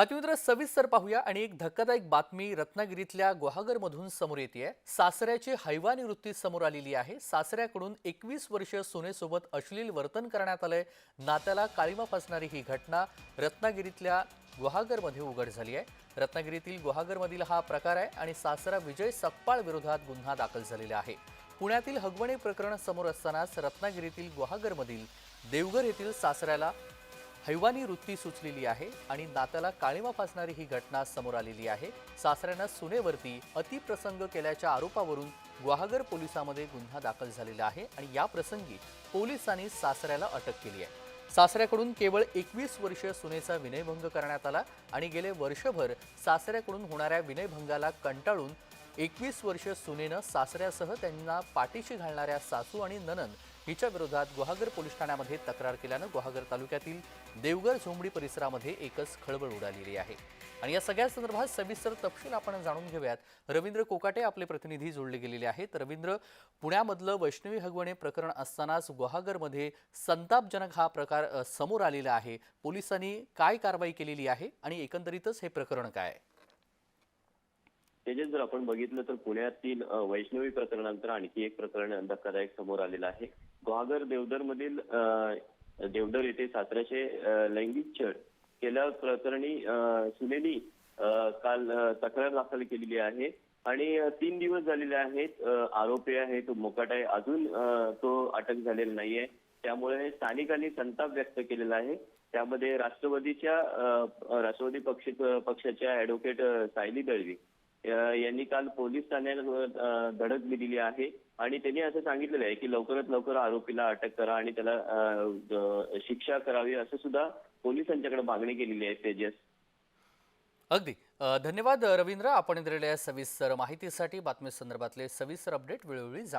बातमीत्र सविस्तर पाहूया आणि एक धक्कादायक बातमी रत्नागिरीतल्या गुहागरमधून समोर येते सासऱ्याची हैवानी वृत्ती समोर आलेली आहे. सासऱ्याकडून एकवीस वर्ष सोनेसोबत अश्लील वर्तन करण्यात आलंय. नात्याला काळीमा फासणारी ही घटना रत्नागिरीतल्या गुहागरमध्ये उघड झाली आहे. रत्नागिरीतील गुहागरमधील हा प्रकार आहे आणि सासरा विजय सकपाळ विरोधात गुन्हा दाखल झालेला आहे. पुण्यातील हगवणे प्रकरण समोर असतानाच रत्नागिरीतील गुहागरमधील देवघर येथील सासऱ्याला हैवानी वृत्ती सुचलेली आहे आणि नात्याला काळीमा फासणारी ही घटना समोर आलेली आहे. सासऱ्यानं सुनेवरती अतिप्रसंग केल्याच्या आरोपावरून गुहागर पोलिसांमध्ये गुन्हा दाखल झालेला आहे आणि या प्रसंगी पोलिसांनी सासऱ्याला अटक केली आहे. सासऱ्याकडून केवळ एकवीस वर्ष सुनेचा विनयभंग करण्यात आला आणि गेले वर्षभर सासऱ्याकडून होणाऱ्या विनयभंगाला कंटाळून एकवीस वर्ष सुनेनं सासऱ्यासह त्यांना पाठीशी घालणाऱ्या सासू आणि ननन हिच्या विरोधात गुहागर पोलीस ठाण्यामध्ये तक्रार केल्यानं गुहागर तालुक्यातील देवघर झोंबडी परिसरामध्ये एकच खळबळ उडालेली आहे. आणि या सगळ्या संदर्भात सविस्तर तपशील आपण जाणून घेऊयात. रवींद्र कोकाटे आपले प्रतिनिधी जोडले गेलेले आहेत. रवींद्र पुण्यामधलं वैष्णवी हगवणे प्रकरण असतानाच गुहागरमध्ये संतापजनक हा प्रकार समोर आलेला आहे. पोलिसांनी काय कारवाई केलेली आहे आणि एकंदरीतच हे प्रकरण काय आहे? तेजस जर आपण बघितलं तर पुण्यातील वैष्णवी प्रकरणानंतर आणखी एक प्रकरण धक्कादायक समोर आलेलं आहे. गुहागर देवदर मधील देवदर येथे सासऱ्याचे लैंगिक छळ केल्या प्रकरणी सुनेनी काल तक्रार दाखल केलेली आहे. आणि तीन दिवस झालेले आहेत आरोपी आहे तो मोकाट आहे अजून तो अटक झालेला नाहीये. त्यामुळे स्थानिकांनी संताप व्यक्त केलेला आहे. त्यामध्ये राष्ट्रवादीच्या राष्ट्रवादी पक्ष पक्षाच्या ऍडव्होकेट सायली दळवी यांनी काल पोलीस ठाण्यात धडक दिलेली आहे. आणि त्यांनी असं सांगितलेलं आहे की लवकरात लवकर आरोपीला अटक करा आणि त्याला शिक्षा करावी असं सुद्धा पोलिसांच्याकडे मागणी केलेली आहे तेजस. अगदी. धन्यवाद रवींद्र. आपण दिलेल्या सविस्तर माहितीसाठी बातमी संदर्भातले सविस्तर अपडेट वेळोवेळी जाणून